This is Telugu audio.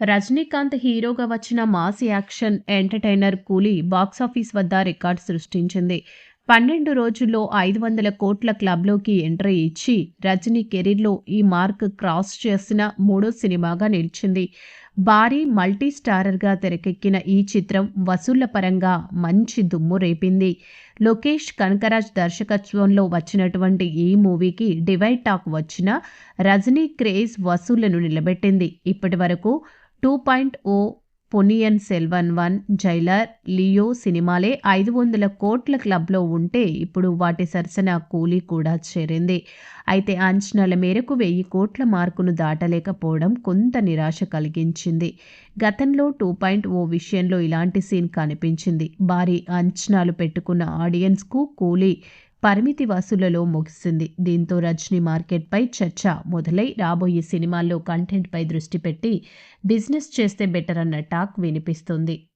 రజనీకాంత్ హీరోగా వచ్చిన mass action entertainer Coolie box office వద్ద రికార్డ్ సృష్టించింది. పన్నెండు రోజుల్లో ఐదు వందల కోట్ల క్లబ్లోకి ఎంట్రీ ఇచ్చి రజనీ కెరీర్లో ఈ మార్క్ క్రాస్ చేసిన మూడో సినిమాగా నిలిచింది. భారీ మల్టీ స్టారర్గా తెరకెక్కిన ఈ చిత్రం వసూళ్ళ పరంగా మంచి దుమ్ము రేపింది. లోకేష్ కనకరాజ్ దర్శకత్వంలో వచ్చినటువంటి ఈ మూవీకి డివైడ్ టాక్ వచ్చిన రజనీ క్రేజ్ వసూళ్ళను నిలబెట్టింది. ఇప్పటి వరకు two point O Ponniyin Selvan one Jailer Leo సినిమాలే ఐదు వందల కోట్ల క్లబ్లో ఉంటే ఇప్పుడు వాటి సరసన కూలీ కూడా చేరింది. అయితే అంచనాల మేరకు వెయ్యి కోట్ల మార్కును దాటలేకపోవడం కొంత నిరాశ కలిగించింది. గతంలో టూ పాయింట్ ఓ విషయంలో ఇలాంటి సీన్ కనిపించింది. భారీ అంచనాలు పెట్టుకున్న ఆడియన్స్కు కూలీ పరిమితి వసూళ్ళలో ముగిసింది. దీంతో రజనీ మార్కెట్పై చర్చ మొదలై రాబోయే సినిమాల్లో కంటెంట్పై దృష్టి పెట్టి బిజినెస్ చేస్తే బెటర్ అన్న టాక్ వినిపిస్తుంది.